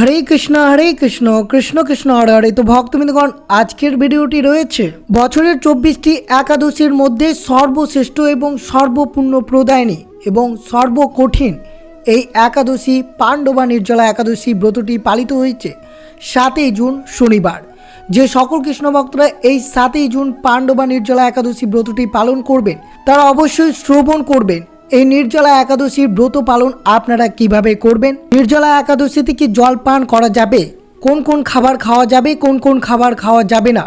হরে কৃষ্ণ হরে কৃষ্ণ কৃষ্ণ কৃষ্ণ, হরে হরে। তো ভক্তবৃন্দগণ, আজকের ভিডিওটি রয়েছে বছরের চব্বিশটি একাদশীর মধ্যে সর্বশ্রেষ্ঠ এবং সর্বপূর্ণ প্রদায়নী এবং সর্বকঠিন এই একাদশী পাণ্ডবা নির্জলা একাদশী ব্রতটি পালিত হয়েছে সাতই জুন শনিবার। যে সকল কৃষ্ণ ভক্তরা এই সাতই জুন পাণ্ডবা নির্জলা একাদশী ব্রতটি পালন করবেন, তারা অবশ্যই শ্রবণ করবেন এই নির্জলা একাদশীর ব্রত পালন আপনারা কীভাবে করবেন? নির্জলা একাদশীতে কি জল পান করা যাবে? কোন কোন খাবার খাওয়া যাবে, কোন কোন খাবার খাওয়া যাবে না?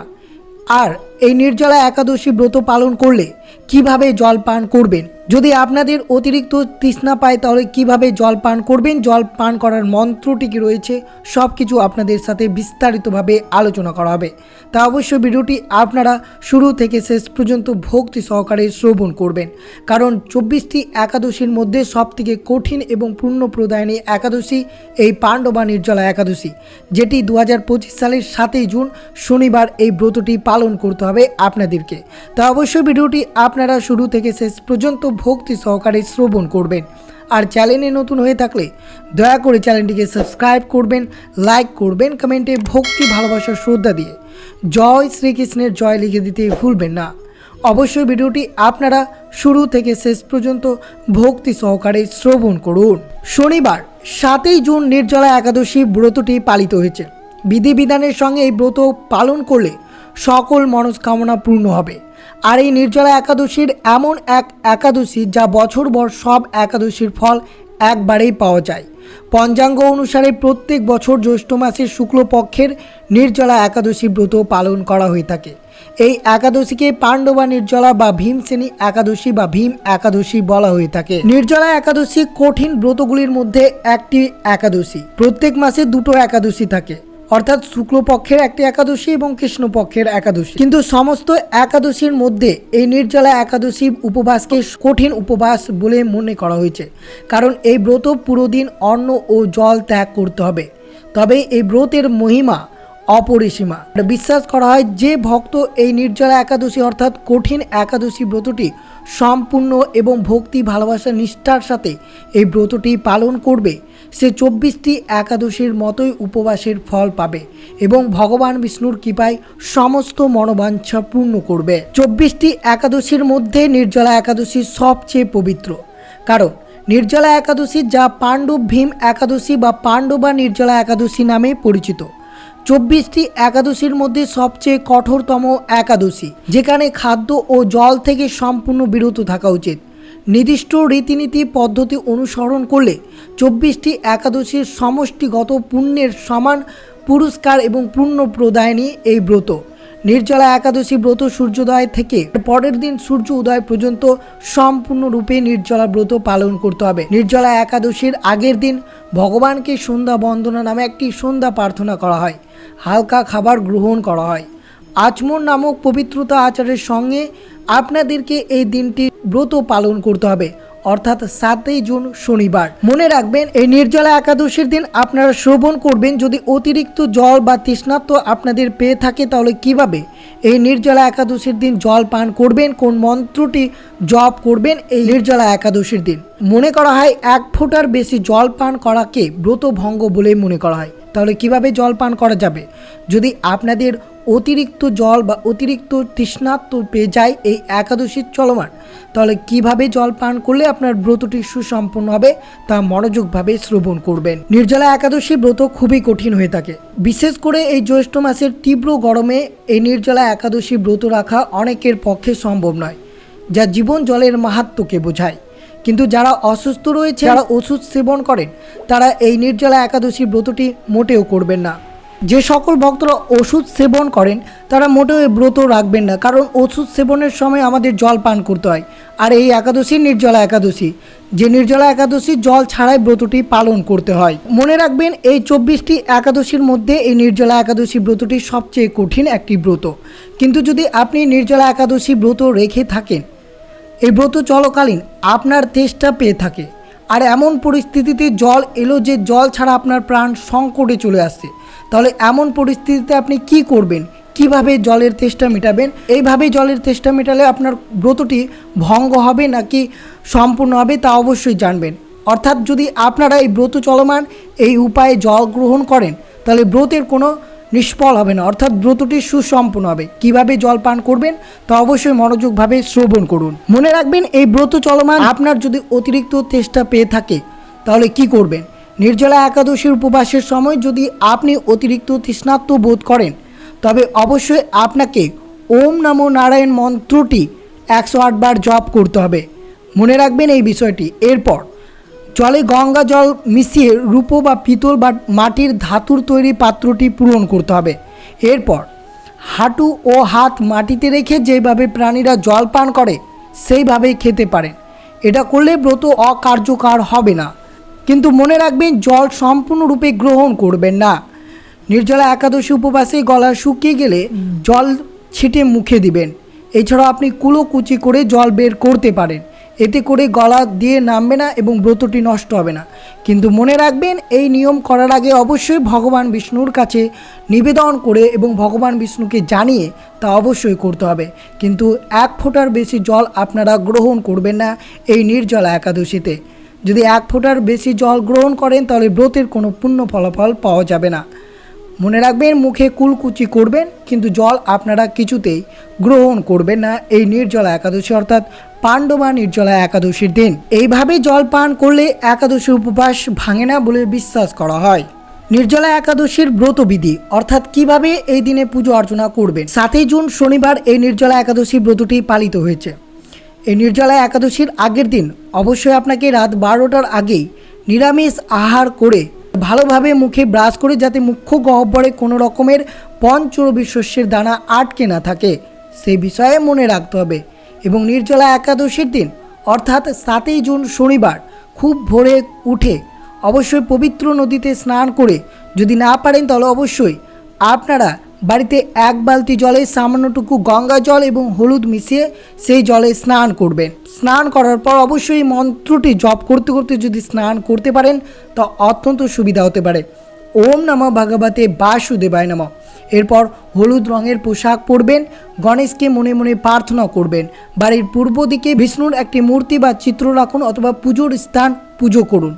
আর এই নির্জলা একাদশী ব্রত পালন করলে কীভাবে জল পান করবেন? যদি আপনাদের অতিরিক্ত তৃষ্ণা পায়, তাহলে কীভাবে জল পান করবেন? জল পান করার মন্ত্রটি কি রয়েছে? সব কিছু আপনাদের সাথে বিস্তারিতভাবে আলোচনা করা হবে। তা অবশ্যই ভিডিওটি আপনারা শুরু থেকে শেষ পর্যন্ত ভক্তি সহকারে শ্রবণ করবেন। কারণ চব্বিশটি একাদশীর মধ্যে সবথেকে কঠিন এবং পূর্ণ প্রদায়নী একাদশী এই পাণ্ডবা নির্জলা একাদশী, যেটি দু হাজার পঁচিশ সালের সাতই জুন শনিবার এই ব্রতটি পালন করতে হবে আপনাদেরকে। তা অবশ্যই ভিডিওটি আপনারা শুরু থেকে শেষ পর্যন্ত ভক্তি সহকারে শ্রবণ করবেন। আর চ্যানেলে নতুন হয়ে থাকলে দয়া করে চ্যানেলটিকে সাবস্ক্রাইব করবেন, লাইক করবেন, কমেন্টে ভক্তি, ভালোবাসা, শ্রদ্ধা দিয়ে জয় শ্রীকৃষ্ণের জয় লিখে দিতে ভুলবেন না। অবশ্যই ভিডিওটি আপনারা শুরু থেকে শেষ পর্যন্ত ভক্তি সহকারে শ্রবণ করুন। শনিবার, সাতই জুন নির্জলা একাদশী ব্রতটি পালিত হয়েছে। বিধিবিধানের সঙ্গে এই ব্রত পালন করলে সকল মনস্কামনা পূর্ণ হবে। আর এই নির্জলা একাদশীর এমন এক একাদশী যা বছরভর সব একাদশীর ফল একবারেই পাওয়া যায়। পঞ্চাঙ্গ অনুসারে প্রত্যেক বছর জ্যৈষ্ঠ মাসের শুক্লপক্ষের নির্জলা একাদশী ব্রত পালন করা হয়ে থাকে। এই একাদশীকে পাণ্ডবা নির্জলা বা ভীমসেনী একাদশী বা ভীম একাদশী বলা হয়ে থাকে। নির্জলা একাদশী কঠিন ব্রতগুলির মধ্যে একটি একাদশী। প্রত্যেক মাসে দুটো একাদশী থাকে। অর্থাৎ শুক্লপক্ষের একটি একাদশী এবং কৃষ্ণপক্ষের একাদশী। কিন্তু সমস্ত একাদশীর মধ্যে এই নির্জলা একাদশী উপবাসকে কঠিন উপবাস বলে মনে করা হয়েছে। কারণ এই ব্রত পুরো দিন অন্ন ও জল ত্যাগ করতে হবে। তবে এই ব্রতের মহিমা অপরিসীমা। বিশ্বাস করা হয় যে ভক্ত এই নির্জলা একাদশী অর্থাৎ কঠিন একাদশী ব্রতটি সম্পূর্ণ এবং ভক্তি ভালোবাসা নিষ্ঠার সাথে এই ব্রতটি পালন করবে সে চব্বিশটি একাদশীর মতোই উপবাসের ফল পাবে এবং ভগবান বিষ্ণুর কৃপায় সমস্ত মনোবাঞ্ছা পূর্ণ করবে। চব্বিশটি একাদশীর মধ্যে নির্জলা একাদশী সবচেয়ে পবিত্র। কারণ নির্জলা একাদশী যা পাণ্ডব ভীম একাদশী বা পাণ্ডবা নির্জলা একাদশী নামে পরিচিত। চব্বিশটি একাদশীর মধ্যে সবচেয়ে কঠোরতম একাদশী, যেখানে খাদ্য ও জল থেকে সম্পূর্ণ বিরত থাকা উচিত। নির্দিষ্ট রীতিনীতি পদ্ধতি অনুসরণ করলে চব্বিশটি একাদশীর সমষ্টিগত পুণ্যের সমান পুরস্কার এবং পুণ্য প্রদায়নী এই ব্রত। নির্জলা একাদশী ব্রত সূর্যোদয় থেকে পরের দিন সূর্য উদয় পর্যন্ত সম্পূর্ণরূপে নির্জলা ব্রত পালন করতে হবে। নির্জলা একাদশীর আগের দিন ভগবানকে সন্ধ্যা বন্দনা নামে একটি সন্ধ্যা প্রার্থনা করা হয়। হালকা খাবার গ্রহণ করা হয়। আচমন নামক পবিত্রতা আচারের সঙ্গে আপনাদেরকে এই দিনটি ব্রত পালন করতে হবে, অর্থাৎ সাতই জুন শনিবার। মনে রাখবেন, এই নির্জলা একাদশীর দিন আপনারা শ্রবণ করবেন, যদি অতিরিক্ত জল বা তৃষ্ণাত্ম আপনাদের পেয়ে থাকে, তাহলে কীভাবে? এই নির্জলা একাদশীর দিন জল পান করবেন, কোন মন্ত্রটি জপ করবেন, এই নির্জলা একাদশীর দিন। মনে করা হয়, এক ফোঁটার বেশি জল পান করাকে ব্রত ভঙ্গ বলে মনে করা হয়। তাহলে কীভাবে জল পান করা যাবে? যদি আপনাদের অতিরিক্ত জল বা অতিরিক্ত তৃষ্ণাত্ম পেয়ে যায় এই একাদশীর চলমান। তাহলে কীভাবে জল পান করলে আপনার ব্রতটি সুসম্পন্ন হবে তা মনোযোগভাবে শ্রবণ করবেন। নির্জলা একাদশী ব্রত খুবই কঠিন হয়ে থাকে। বিশেষ করে এই জ্যৈষ্ঠ মাসের তীব্র গরমে এই নির্জলা একাদশী ব্রত রাখা অনেকের পক্ষে সম্ভব নয়, যা জীবন জলের মাহাত্ম্যকে বোঝায়। কিন্তু যারা অসুস্থ রয়েছে যারা ওষুধ সেবন করেন, তারা এই নির্জলা একাদশী ব্রতটি মোটেও করবেন না। যে সকল ভক্তরা ওষুধ সেবন করেন, তারা মোটেও ব্রত রাখবেন না, কারণ ওষুধ সেবনের সময় আমাদের জল পান করতে হয়। আর এই একাদশী নির্জলা একাদশী, যে নির্জলা একাদশী জল ছাড়াই ব্রতটি পালন করতে হয়। মনে রাখবেন, এই চব্বিশটি একাদশীর মধ্যে এই নির্জলা একাদশী ব্রতটি সবচেয়ে কঠিন একটি ব্রত। কিন্তু যদি আপনি নির্জলা একাদশী ব্রত রেখে থাকেন, এই ব্রত চলকালীন আপনার তেষ্টা পেয়ে থাকে। আর এমন পরিস্থিতিতে জল এলো যে জল ছাড়া আপনার প্রাণ সংকটে চলে আসছে। তাহলে এমন পরিস্থিতিতে আপনি কি করবেন? কীভাবে জলের তেষ্টা মেটাবেন? এইভাবে জলের তেষ্টা মেটালে আপনার ব্রতটি ভঙ্গ হবে নাকি সম্পূর্ণ হবে তা অবশ্যই জানবেন। অর্থাৎ যদি আপনারা এই ব্রত চলমান এই উপায়ে জল গ্রহণ করেন, তাহলে ব্রতের কোনো নিষ্ফল হবে না। অর্থাৎ ব্রতটি সুসম্পন্ন হবে। কীভাবে জল পান করবেন? তা অবশ্যই মনোযোগভাবে শ্রবণ করুন। মনে রাখবেন, এই ব্রত চলমান আপনার যদি অতিরিক্ত তেষ্টা পেয়ে থাকে, তাহলে কি করবেন? নির্জলা একাদশীর উপবাসের সময় যদি আপনি অতিরিক্ত তৃষ্ণাত্ম বোধ করেন, তবে অবশ্যই আপনাকে ওম নমো নারায়ণ মন্ত্রটি একশো আটবার জপ করতে হবে। মনে রাখবেন এই বিষয়টি। এরপর, জলে গঙ্গা জল মিশিয়ে রূপো বা পিতল বা মাটির ধাতুর তৈরি পাত্রটি পূরণ করতে হবে। এরপর, হাঁটু ও হাত মাটিতে রেখে যেভাবে প্রাণীরা জল পান করে, সেইভাবেই খেতে পারেন। এটা করলে ব্রত অকার্যকর হবে না। কিন্তু মনে রাখবেন, জল সম্পূর্ণরূপে গ্রহণ করবেন না। নির্জলা একাদশী উপবাসে গলা শুকিয়ে গেলে জল ছিটে মুখে দিবেন। এছাড়াও আপনি কুলোকুচি করে জল বের করতে পারেন। এতে করে গলা দিয়ে নামবে না এবং ব্রতটি নষ্ট হবে না। কিন্তু মনে রাখবেন, এই নিয়ম করার আগে অবশ্যই ভগবান বিষ্ণুর কাছে নিবেদন করে এবং ভগবান বিষ্ণুকে জানিয়ে তা অবশ্যই করতে হবে। কিন্তু এক ফোঁটার বেশি জল আপনারা গ্রহণ করবেন না এই নির্জলা একাদশীতে। যদি এক ফোঁটার বেশি জল গ্রহণ করেন, তাহলে ব্রতের কোনো পূর্ণ ফলাফল পাওয়া যাবে না। মনে রাখবেন, মুখে কুলকুচি করবেন, কিন্তু জল আপনারা কিছুতেই গ্রহণ করবেন না। এই নির্জলা একাদশী অর্থাৎ পাণ্ডবা নির্জলা একাদশীর দিন। এইভাবে জল পান করলে একাদশী উপবাস ভাঙে না বলে বিশ্বাস করা হয়। নির্জলা একাদশীর ব্রতবিধি, অর্থাৎ কীভাবে এই দিনে পুজো অর্চনা করবেন। সাতই জুন শনিবার এই নির্জলা একাদশী ব্রতটি পালিত হয়েছে। এই নির্জলা একাদশীর আগের দিন অবশ্যই আপনাকে রাত বারোটার আগেই নিরামিষ আহার করে ভালোভাবে মুখে ব্রাশ করে যাতে মুখ্য গহ্বরে কোনো রকমের পঞ্চরবি শস্যের দানা আটকে না থাকে সেই বিষয়ে মনে রাখতে হবে। এবং নির্জলা একাদশীর দিন, অর্থাৎ সাতই জুন শনিবার, খুব ভোরে উঠে অবশ্যই পবিত্র নদীতে স্নান করে যদি না পারেন তাহলে অবশ্যই আপনারা বাড়িতে এক বালতি জলে সামান্যটুকু গঙ্গা জল এবং হলুদ মিশিয়ে সেই জলে স্নান করবেন। স্নান করার পর অবশ্যই মন্ত্রটি জপ করতে করতে যদি স্নান করতে পারেন, তা অত্যন্ত সুবিধা হতে পারে। ওম নমঃ ভগবতে বাসুদেবায় নমঃ। এরপর হলুদ রঙের পোশাক পরবেন, গণেশকে মনে মনে প্রার্থনা করবেন। বাড়ির পূর্ব দিকে বিষ্ণুর একটি মূর্তি বা চিত্র রাখুন অথবা পুজোর স্থান পুজো করুন।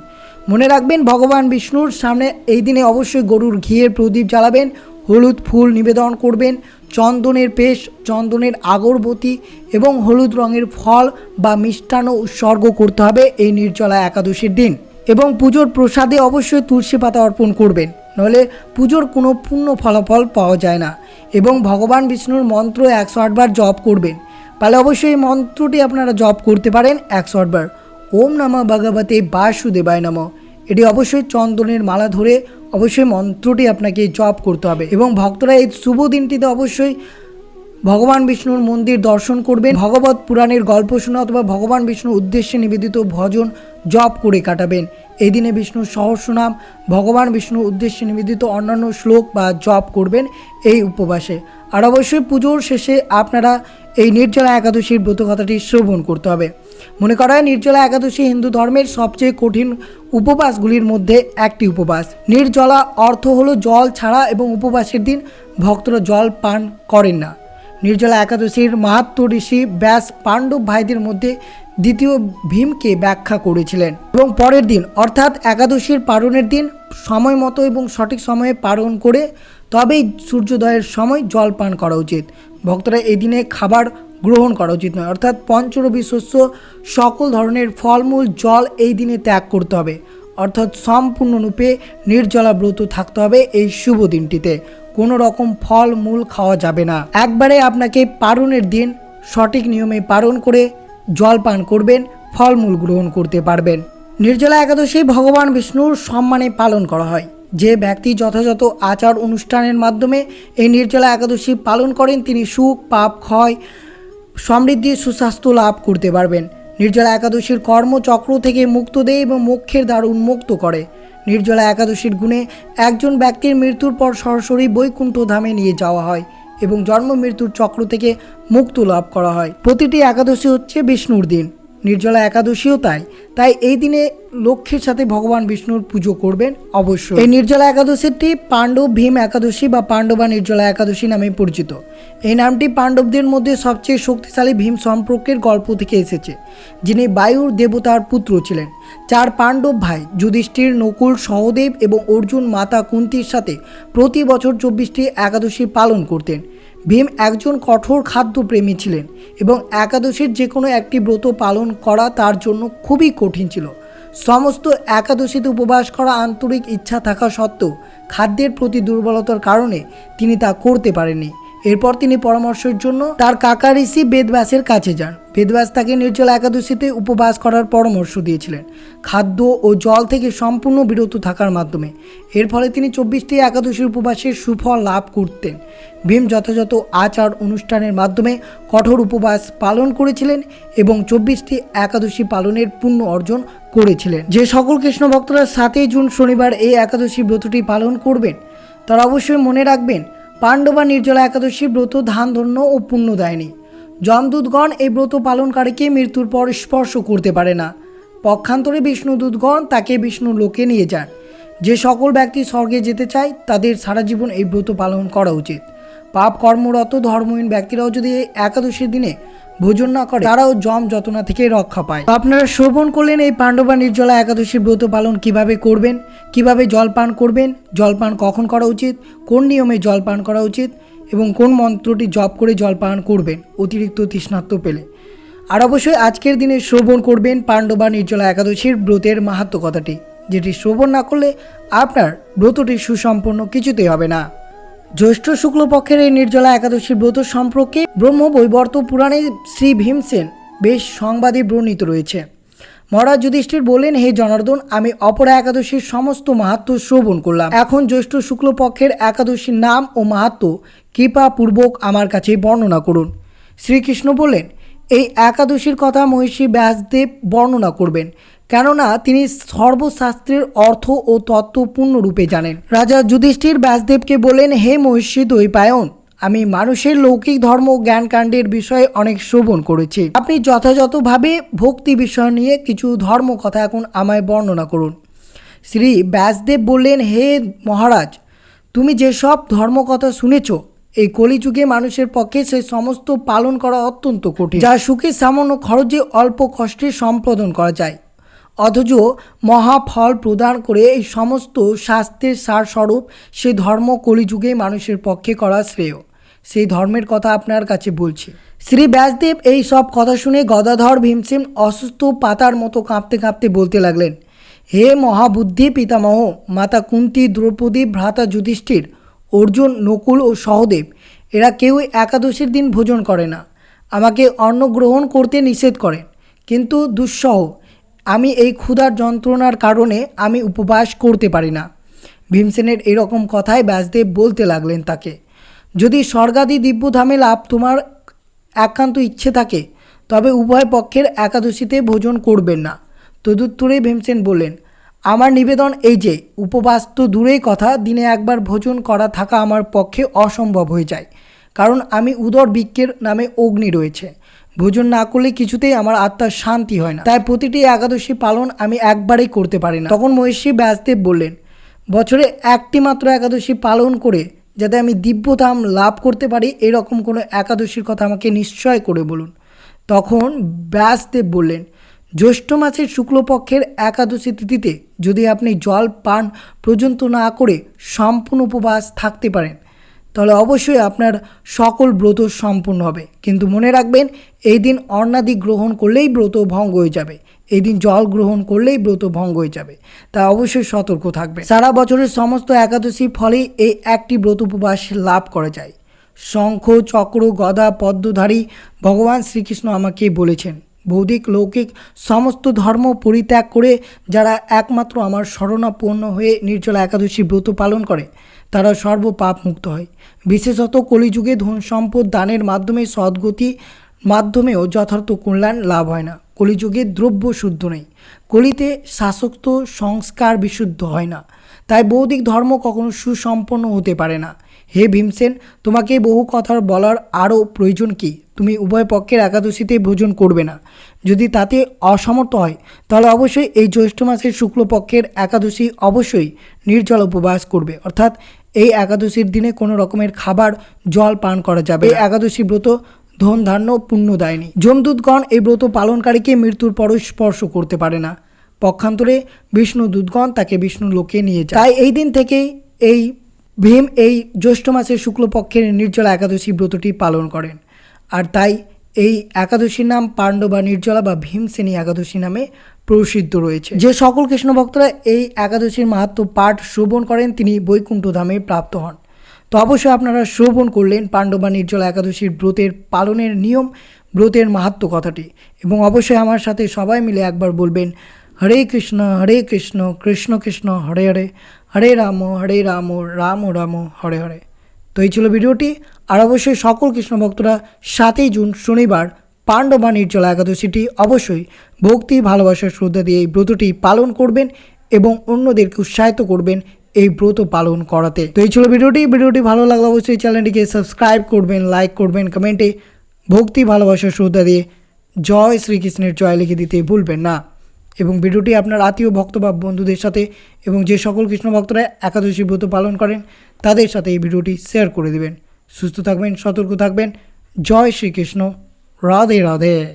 মনে রাখবেন, ভগবান বিষ্ণুর সামনে এই দিনে অবশ্যই গরুর ঘিয়ের প্রদীপ জ্বালাবেন হলুদ ফুল নিবেদন করবেন। চন্দনের পেশ, চন্দনের আগরবতী এবং হলুদ রঙের ফল বা মিষ্টান্ন উৎসর্গ করতে হবে এই নির্জলা একাদশীর দিন। এবং পুজোর প্রসাদে অবশ্যই তুলসী পাতা অর্পণ করবেন, নইলে পুজোর কোনো পূর্ণ ফলাফল পাওয়া যায় না। এবং ভগবান বিষ্ণুর মন্ত্র একশো আটবার জপ করবেন। তাহলে অবশ্যই এই মন্ত্রটি আপনারা জপ করতে পারেন একশো আটবার ওম নমঃ ভগবতে বাসুদেবায় নমঃ। এটি অবশ্যই চন্দনের মালা ধরে অবশ্যই মন্ত্রটি আপনাকে জপ করতে হবে এবং ভক্তরা এই শুভ দিনটিতে অবশ্যই ভগবান বিষ্ণুর মন্দির দর্শন করবেন, ভগবত পুরাণের গল্প শোনা অথবা ভগবান বিষ্ণুর উদ্দেশ্যে নিবেদিত ভজন জপ করে কাটাবেন। এই দিনে বিষ্ণুর সহস্রনাম, ভগবান বিষ্ণুর উদ্দেশ্যে নিবেদিত অন্যান্য শ্লোক বা জপ করবেন এই উপবাসে। আর অবশ্যই পুজোর শেষে আপনারা এই নির্জলা একাদশীর ব্রতকথাটি শ্রবণ করতে হবে। মনে করা হয় নির্জলা একাদশী হিন্দু ধর্মের সবচেয়ে কঠিন উপবাসগুলির মধ্যে একটি উপবাস। নির্জলা অর্থ হলো জল ছাড়া এবং উপবাসের দিন ভক্তরা জল পান করেন না। নির্জলা একাদশীর মাহাত্ম ঋষি ব্যাস পাণ্ডব ভাইদের মধ্যে দ্বিতীয় ভীমকে ব্যাখ্যা করেছিলেন এবং পরের দিন, অর্থাৎ একাদশীর পালনের দিন, সময় মতো এবং সঠিক সময়ে পালন করে তবেই সূর্যোদয়ের সময় জল পান করা উচিত। ভক্তরা এই দিনে খাবার গ্রহণ করা উচিত নয়। অর্থাৎ পঞ্চরবি শস্য সকল ধরনের ফলমূল, জল এই দিনে ত্যাগ করতে হবে। অর্থাৎ সম্পূর্ণরূপে নির্জলা ব্রত থাকতে হবে এই শুভ দিনটিতে। কোনো রকম ফল, মূল খাওয়া যাবে না। একবারে আপনাকে পারণের দিন সঠিক নিয়মে পালন করে জল পান করবেন, ফলমূল গ্রহণ করতে পারবেন। নির্জলা একাদশী ভগবান বিষ্ণুর সম্মানে পালন করা হয়। যে ব্যক্তি যথাযথ আচার অনুষ্ঠানের মাধ্যমে এই নির্জলা একাদশী পালন করেন, তিনি সুখ, পাপ, ক্ষয় সমৃদ্ধি সুস্বাস্থ্য লাভ করতে পারবেন। নির্জলা একাদশীর কর্মচক্র থেকে মুক্ত দেয় এবং মোক্ষের দ্বার উন্মুক্ত করে। নির্জলা একাদশীর গুণে একজন ব্যক্তির মৃত্যুর পর সরাসরি বৈকুণ্ঠ ধামে নিয়ে যাওয়া হয় এবং জন্ম মৃত্যুর চক্র থেকে মুক্ত লাভ করা হয়। প্রতিটি একাদশী হচ্ছে বিষ্ণুর দিন। নির্জলা একাদশীও তাই। তাই এই দিনে লক্ষ্যের সাথে ভগবান বিষ্ণুর পুজো করবেন অবশ্যই। এই নির্জলা একাদশীটি পাণ্ডব ভীম একাদশী বা পাণ্ডবা নির্জলা একাদশী নামে পরিচিত। এই নামটি পাণ্ডবদের মধ্যে সবচেয়ে শক্তিশালী ভীম সম্পর্কের গল্প থেকে এসেছে, যিনি বায়ুর দেবতার পুত্র ছিলেন। চার পাণ্ডব ভাই, যুধিষ্ঠির, নকুল, সহদেব এবং অর্জুন মাতা কুন্তির সাথে প্রতি বছর চব্বিশটি একাদশী পালন করতেন। ভীম একজন কঠোর খাদ্যপ্রেমী ছিলেন এবং একাদশীর যে কোনো একটি ব্রত পালন করা তার জন্য খুবই কঠিন ছিল। সমস্ত একাদশীতে উপবাস করা আন্তরিক ইচ্ছা থাকা সত্ত্বেও খাদ্যের প্রতি দুর্বলতার কারণে তিনি তা করতে পারেননি। এরপর তিনি পরামর্শের জন্য তার কাকা ঋষি বেদব্যাসের কাছে যান। বেদব্যাস তাকে নির্জলা একাদশীতে উপবাস করার পরামর্শ দিয়েছিলেন। খাদ্য ও জল থেকে সম্পূর্ণ বিরত থাকার মাধ্যমে। এর ফলে তিনি চব্বিশটি একাদশীর উপবাসের সুফল লাভ করতেন। ভীম যথাযথ আচার অনুষ্ঠানের মাধ্যমে কঠোর উপবাস পালন করেছিলেন এবং চব্বিশটি একাদশী পালনের পুণ্য অর্জন করেছিলেন। যে সকল কৃষ্ণ ভক্তরা সাতই জুন শনিবার এই একাদশী ব্রতটি পালন করবেন, তারা অবশ্যই মনে রাখবেন, পাণ্ডবা নির্জলা একাদশী ব্রত ধান ধন্য ও পুণ্য দেয়নি। যমদূতগণ এই ব্রত পালনকারীকে মৃত্যুর পর স্পর্শ করতে পারে না। পক্ষান্তরে বিষ্ণুদূতগণ তাকে বিষ্ণু লোকে নিয়ে যান। যে সকল ব্যক্তি স্বর্গে যেতে চায়, তাদের সারা জীবন এই ব্রত পালন করা উচিত। পাপ কর্মরত ধর্মহীন ব্যক্তিরাও যদি এই একাদশীর দিনে ভোজন না করে, তারাও জম যতনা থেকে রক্ষা পায়। আপনারা শ্রবণ করলেন এই পাণ্ডবা নির্জলা একাদশীর ব্রত পালন কীভাবে করবেন? কীভাবে জল পান করবেন? জল পান কখন করা উচিত? কোন নিয়মে জল পান করা উচিত? এবং কোন মন্ত্রটি জপ করে জল পান করবেন, অতিরিক্ত তৃষ্ণার্ত পেলে। আর অবশ্যই আজকের দিনে শ্রবণ করবেন পাণ্ডবা নির্জলা একাদশীর ব্রতের মাহাত্ম কথাটি, যেটি শ্রবণ না করলে আপনার ব্রতটি সুসম্পন্ন কিছুতেই হবে না। জ্যৈষ্ঠ শুক্লপক্ষের এই নির্জলা একাদশীর ব্রত সম্পর্কে ব্রহ্ম বৈবর্ত পুরাণে শ্রী ভীমসেন বেশ সংবাদে বর্ণিত রয়েছে। মহারাজ যুধিষ্ঠির বললেন, হে জনার্দন, আমি অপরা একাদশীর সমস্ত মাহাত্ম শ্রবণ করলাম। এখন জ্যৈষ্ঠ শুক্লপক্ষের একাদশীর নাম ও মাহাত্ম কৃপাপূর্বক আমার কাছে বর্ণনা করুন। শ্রীকৃষ্ণ বললেন, এই একাদশীর কথা মহিষী ব্যাসদেব বর্ণনা করবেন, কেননা তিনি সর্বশাস্ত্রের অর্থ ও তত্ত্ব পূর্ণরূপে জানেন। রাজা যুধিষ্ঠির ব্যাসদেবকে বললেন, হে মহিষী দৈপায়ন আমি মানুষের লৌকিক ধর্ম জ্ঞানকাণ্ডের বিষয়ে অনেক শ্রবণ করেছি। আপনি যথাযথভাবে ভক্তি বিষয় নিয়ে কিছু ধর্ম কথা এখন আমায় বর্ণনা করুন। শ্রী ব্যাসদেব বললেন, হে মহারাজ, তুমি যেসব ধর্মকথা শুনেছ এই কলিযুগে মানুষের পক্ষে সেই সমস্ত পালন করা অত্যন্ত কঠিন, যা সুখে, সামান্য খরচে অল্প কষ্টে সম্পাদন করা যায়। অথচ মহাফল প্রদান করে এই সমস্ত শাস্ত্রের সারস্বরূপ সেই ধর্ম কলিযুগে মানুষের পক্ষে করা শ্রেয়। সেই ধর্মের কথা আপনার কাছে বলছি। শ্রী ব্যাসদেব এই সব কথা শুনে গদাধর ভীমসেন অসুস্থ পাতার মতো কাঁপতে কাঁপতে বলতে লাগলেন, হে মহাবুদ্ধি পিতামহ, মাতা কুন্তি, দ্রৌপদী, ভ্রাতা যুধিষ্ঠির অর্জুন, নকুল ও সহদেব, এরা কেউই একাদশীর দিন ভোজন করে না। আমাকে অন্ন গ্রহণ করতে নিষেধ করেন, কিন্তু দুঃসহ, আমি এই ক্ষুধার যন্ত্রণার কারণে আমি উপবাস করতে পারি না। ভীমসেনের এরকম কথায় ব্যাসদেব বলতে লাগলেন তাকে, যদি স্বর্গাদি দিব্যধামে লাভ তোমার একান্ত ইচ্ছে থাকে, তবে উভয় পক্ষের একাদশীতে ভোজন করবেন না। তদুত্তরে ভীমসেন বললেন আমার নিবেদন এই যে, উপবাস তো দূরেই কথা, দিনে একবার ভোজন করা থাকা আমার পক্ষে অসম্ভব হয়ে যায়। কারণ আমি উদর বৃক্ষের নামে অগ্নি রয়েছে। ভোজন না করলে কিছুতেই আমার আত্মার শান্তি হয় না। তাই প্রতিটি একাদশী পালন আমি একবারেই করতে পারি না। তখন মহিষী ব্যাসদেব বললেন, বছরে একটি মাত্র একাদশী পালন করে যাতে আমি দিব্যধাম লাভ করতে পারি, এরকম কোনো একাদশীর কথা আমাকে নিশ্চয় করে বলুন। তখন ব্যাসদেব বললেন জ্যৈষ্ঠ মাসের শুক্লপক্ষের একাদশী তিথিতে যদি আপনি জল পান পর্যন্ত না করে সম্পূর্ণ উপবাস থাকতে পারেন, তাহলে অবশ্যই আপনার সকল ব্রত সম্পূর্ণ হবে। কিন্তু মনে রাখবেন, এই দিন অন্নাদি গ্রহণ করলেই ব্রত ভঙ্গ হয়ে যাবে। এই দিন জল গ্রহণ করলেই ব্রত ভঙ্গ হয়ে যাবে। তা অবশ্যই সতর্ক থাকবে সারা বছরের সমস্ত একাদশীর ফলেই এই একটি ব্রত উপবাস লাভ করা যায়। শঙ্খ, চক্র, গদা, পদ্মধারী ভগবান শ্রীকৃষ্ণ আমাকে বলেছেন বৌদ্ধিক, লৌকিক সমস্ত ধর্ম পরিত্যাগ করে যারা একমাত্র আমার শরণাপন্ন হয়ে নির্জলা একাদশী ব্রত পালন করে তারা সর্বপাপ মুক্ত হয়। বিশেষত কলিযুগে ধন সম্পদ দানের মাধ্যমে সদ্গতি মাধ্যমেও যথার্থ কল্যাণ লাভ হয় না। কলিযুগে দ্রব্য শুদ্ধ নেই। কলিতে শাসক্ত সংস্কার বিশুদ্ধ হয় না। তাই বৌদ্ধিক ধর্ম কখনো সুসম্পন্ন হতে পারে না। হে ভীমসেন, তোমাকে বহু কথার বলার আরও প্রয়োজন কি? তুমি উভয় পক্ষের একাদশীতে ভোজন করবে না। যদি তাতে অসমর্থ হয়, তাহলে অবশ্যই এই জ্যৈষ্ঠ মাসের শুক্লপক্ষের একাদশী অবশ্যই নির্জল উপবাস করবে। অর্থাৎ এই একাদশীর দিনে কোনো রকমের খাবার, জল পান করা যাবে এই একাদশী ব্রত ধন ধান্য পুণ্য দেয়নি যমদূতগণ এই ব্রত পালনকারীকে মৃত্যুর পরও স্পর্শ করতে পারে না। পক্ষান্তরে বিষ্ণু দূতগণ তাকে বিষ্ণু লোকে নিয়ে যায়। তাই এই দিন থেকেই এই ভীম এই জ্যৈষ্ঠ মাসের শুক্লপক্ষের নির্জলা একাদশী ব্রতটি পালন করেন। আর তাই এই একাদশীর নাম পাণ্ডবা নির্জলা বা ভীমসেনী একাদশী নামে প্রসিদ্ধ রয়েছে। যে সকল কৃষ্ণ ভক্তরা এই একাদশীর মাহাত্ম পাঠ শ্রবণ করেন, তিনি বৈকুণ্ঠ ধামে প্রাপ্ত হন। তো অবশ্যই আপনারা শ্রবণ করলেন পাণ্ডবা নির্জলা একাদশীর ব্রতের পালনের নিয়ম, ব্রতের মাহাত্ম কথাটি। এবং অবশ্যই আমার সাথে সবাই মিলে একবার বলবেন, হরে কৃষ্ণ হরে কৃষ্ণ কৃষ্ণ কৃষ্ণ, হরে হরে হরে রাম হরে রাম রাম রাম, হরে হরে। তো এই ছিল ভিডিওটি। আর অবশ্যই সকল কৃষ্ণ ভক্তরা সাতই জুন শনিবার পাণ্ডবা নির্জলা একাদশীটি অবশ্যই ভক্তি, ভালোবাসার শ্রদ্ধা দিয়ে এই ব্রতটি পালন করবেন এবং অন্যদেরকে উৎসাহিত করবেন এই ব্রত পালন করাতে। তো এই ছিল ভিডিওটি। ভিডিওটি ভালো লাগলে অবশ্যই চ্যানেলটিকে সাবস্ক্রাইব করবেন, লাইক করবেন, কমেন্টে ভক্তি, ভালোবাসার শ্রদ্ধা দিয়ে জয় শ্রীকৃষ্ণের জয় লিখে দিতে ভুলবেন না। এবং ভিডিওটি আপনার আত্মীয়, ভক্ত বা বন্ধুদের সাথে এবং যে সকল কৃষ্ণ ভক্তরা একাদশী ব্রত পালন করেন, তাদের সাথে এই ভিডিওটি শেয়ার করে দেবেন। সুস্থ থাকবেন, সতর্ক থাকবেন। জয় শ্রীকৃষ্ণ। রাধে রাধে।